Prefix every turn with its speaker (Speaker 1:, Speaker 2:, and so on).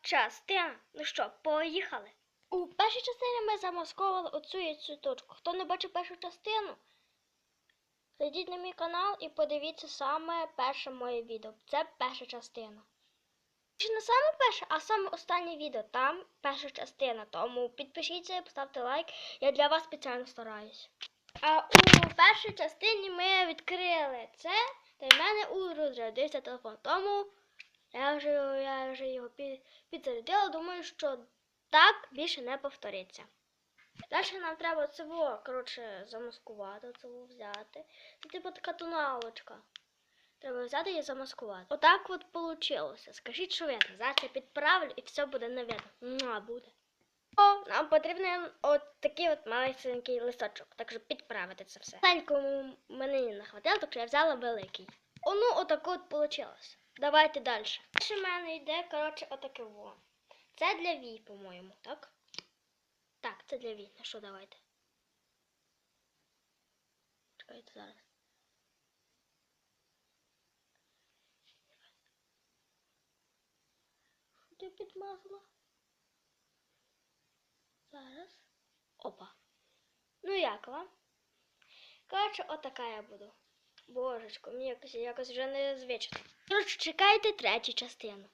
Speaker 1: частина. Ну що, поїхали? У першій частині ми замасковували оцю і цю точку. Хто не бачив першу частину, зайдіть на мій канал і подивіться саме перше моє відео. Це перша частина. Чи не саме перше, а саме останнє відео. Там перша частина. Тому підпишіться, поставте лайк. Я для вас спеціально стараюсь. А у першій частині ми відкрили це, та й мене у розрядився телефон. Тому я вже, я вже його під, підзарядила. Думаю, що так більше не повториться. Далі нам треба цього, коротше, замаскувати, цього взяти. Це типу така тоналочка. Треба взяти і замаскувати. Отак от вийшло. Скажіть, що видно. Зараз я підправлю і все буде не видно. Муа, буде. О, нам потрібен от такий от маленький листочок, так що підправити це все. Маленькому мені не хватило, так що я взяла великий. О, ну отак от вийшло. Давайте далі. Далі в мене йде, коротше, отаке во. Це для Вій, по-моєму, так? Так, це для Вій. Ну що, давайте. Чекайте зараз. Що підмазала? Зараз. Опа. Ну як вам? Коротше, отака я буду. Божечко, мені якось, якось вже незвично. Коротше, чекайте третю частину.